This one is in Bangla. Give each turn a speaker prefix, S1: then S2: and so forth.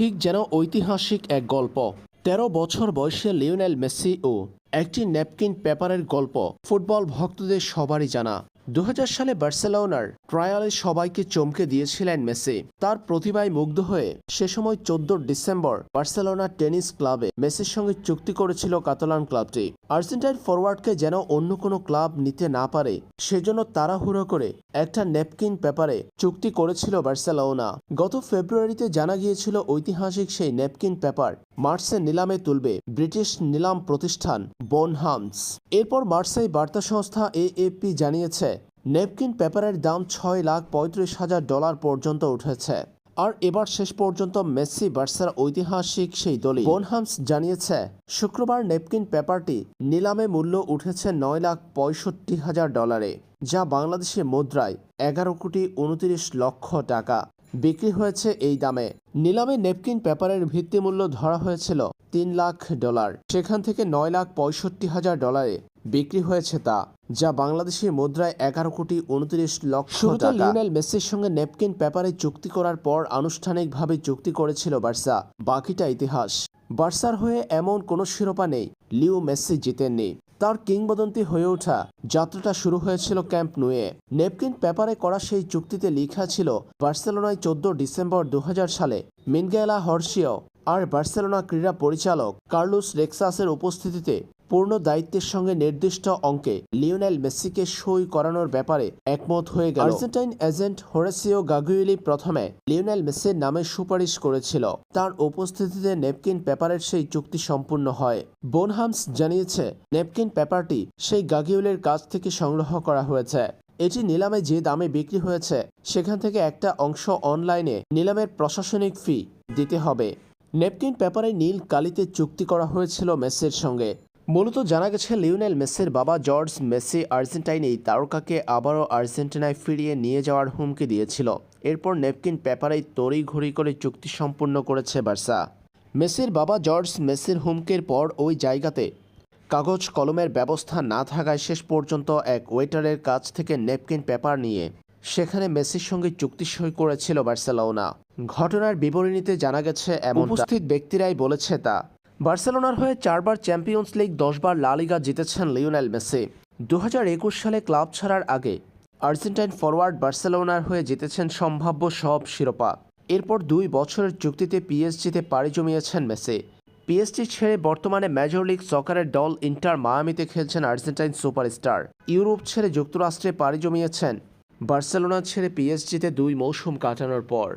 S1: ঠিক যেন ঐতিহাসিক এক গল্প। তেরো বছর বয়সে লিওনেল মেসি ও একটি ন্যাপকিন পেপারের গল্প, ফুটবল ভক্তদের সবারই জানা। দু হাজার সালে বার্সেলোনার ট্রায়ালে সবাইকে চমকে দিয়েছিলেন মেসি। তার প্রতিভায় মুগ্ধ হয়ে সে সময় চোদ্দ ডিসেম্বর বার্সেলোনা টেনিস ক্লাবে মেসির সঙ্গে চুক্তি করেছিল কাতালান ক্লাবটি। আর্জেন্টাইন ফরওয়ার্ডকে যেন অন্য কোনো ক্লাব নিতে না পারে, সেজন্য তাড়াহুড়ো করে একটা নেপকিন পেপারে চুক্তি করেছিল বার্সেলোনা। গত ফেব্রুয়ারিতে জানা গিয়েছিল ঐতিহাসিক সেই নেপকিন পেপার মার্সে নিলামে তুলবে ব্রিটিশ নিলাম প্রতিষ্ঠান বোনহামস। এরপর মার্সেই বার্তা সংস্থা এএপি জানিয়েছে নেপকিন পেপারের দাম ছয় লাখ পঁয়ত্রিশ হাজার ডলার পর্যন্ত উঠেছে। আর এবার শেষ পর্যন্ত মেসি, বার্সার ঐতিহাসিক সেই দলই বোনহামস জানিয়েছে, শুক্রবার নেপকিন পেপারটি নিলামে মূল্য উঠেছে নয় লাখ পঁয়ষট্টি হাজার ডলারে, যা বাংলাদেশি মুদ্রায় এগারো কোটি উনত্রিশ লক্ষ টাকা। বিক্রি হয়েছে এই দামে। নিলামে নেপকিন পেপারের ভিত্তিমূল্য ধরা হয়েছিল তিন লাখ ডলার। সেখান থেকে নয় লাখ পঁয়ষট্টি হাজার ডলারে বিক্রি হয়েছে তা। যা বাংলাদেশি মুদ্রায় এগারো কোটি উনত্রিশ লক্ষ টাকা। লিওনেল মেসির সঙ্গে নেপকিন পেপারে চুক্তি করার পর আনুষ্ঠানিকভাবে চুক্তি করেছিল বার্সা। বাকিটা ইতিহাস। বার্সার হয়ে এমন কোনো শিরোপা নেই লিও মেসি জিতেননি। তার কিংবদন্তি হয়ে ওঠা যাত্রাটা শুরু হয়েছিল ক্যাম্প নুয়ে। নেপকিন পেপারে করা সেই চুক্তিতে লেখা ছিল বার্সেলোনায় চোদ্দ ডিসেম্বর দু হাজার সালে মিনগেলা হর্ষিও আর বার্সেলোনা ক্রীড়া পরিচালক কার্লোস রেক্সাসের উপস্থিতিতে পূর্ণ দায়িত্বের সঙ্গে নির্দিষ্ট অঙ্কে লিওনেল মেসিকে সই করানোর ব্যাপারে একমত হয়ে গেল। আর্জেন্টাইন এজেন্ট হোরেসিও গাগুইলি প্রথমে লিওনেল মেসির নামে সুপারিশ করেছিল। তার উপস্থিতিতে নেপকিন পেপারের সেই চুক্তি সম্পূর্ণ হয়। বোনহামস জানিয়েছে, নেপকিন পেপারটি সেই গাগিউলের কাছ থেকে সংগ্রহ করা হয়েছে। এটি নিলামে যে দামে বিক্রি হয়েছে, সেখান থেকে একটা অংশ অনলাইনে নিলামের প্রশাসনিক ফি দিতে হবে। নেপকিন পেপারে নীল কালিতে চুক্তি করা হয়েছিল মেসির সঙ্গে। মূলত জানা গেছে, লিওনেল মেসির বাবা জর্জ মেসি আর্জেন্টাইন এই তারকাকে আবারও আর্জেন্টিনায় ফিরিয়ে নিয়ে যাওয়ার হুমকি দিয়েছিল। এরপর নেপকিন পেপারেই তড়িঘড়ি করে চুক্তি সম্পূর্ণ করেছে বার্সা। মেসির বাবা জর্জ মেসির হুমকির পর ওই জায়গাতে কাগজ কলমের ব্যবস্থা না থাকায় শেষ পর্যন্ত এক ওয়েটারের কাছ থেকে নেপকিন পেপার নিয়ে সেখানে মেসির সঙ্গে চুক্তি সই করেছিল বার্সেলোনা। ঘটনার বিবরণীতে জানা গেছে, এমন উপস্থিত ব্যক্তিরাই বলেছে তা। বার্সেলোনার হয়ে চারবার চ্যাম্পিয়ন্স লিগ, দশবার লা লিগা জিতেছেন লিওনেল মেসি। দু হাজার একুশ সালে ক্লাব ছাড়ার আগে আর্জেন্টাইন ফরওয়ার্ড বার্সেলোনার হয়ে জিতেছেন সম্ভাব্য সব শিরোপা। এরপর দুই বছরের চুক্তিতে পিএসজিতে পাড়ি জমিয়েছেন মেসি। পিএসজি ছেড়ে বর্তমানে মেজর লিগ সকারের দল ইন্টার মায়ামিতে খেলছেন আর্জেন্টাইন সুপারস্টার। ইউরোপ ছেড়ে যুক্তরাষ্ট্রে পাড়ি জমিয়েছেন। বার্সেলোনা ছেড়ে পিএসজিতে দুই মৌসুম কাটানোর পর।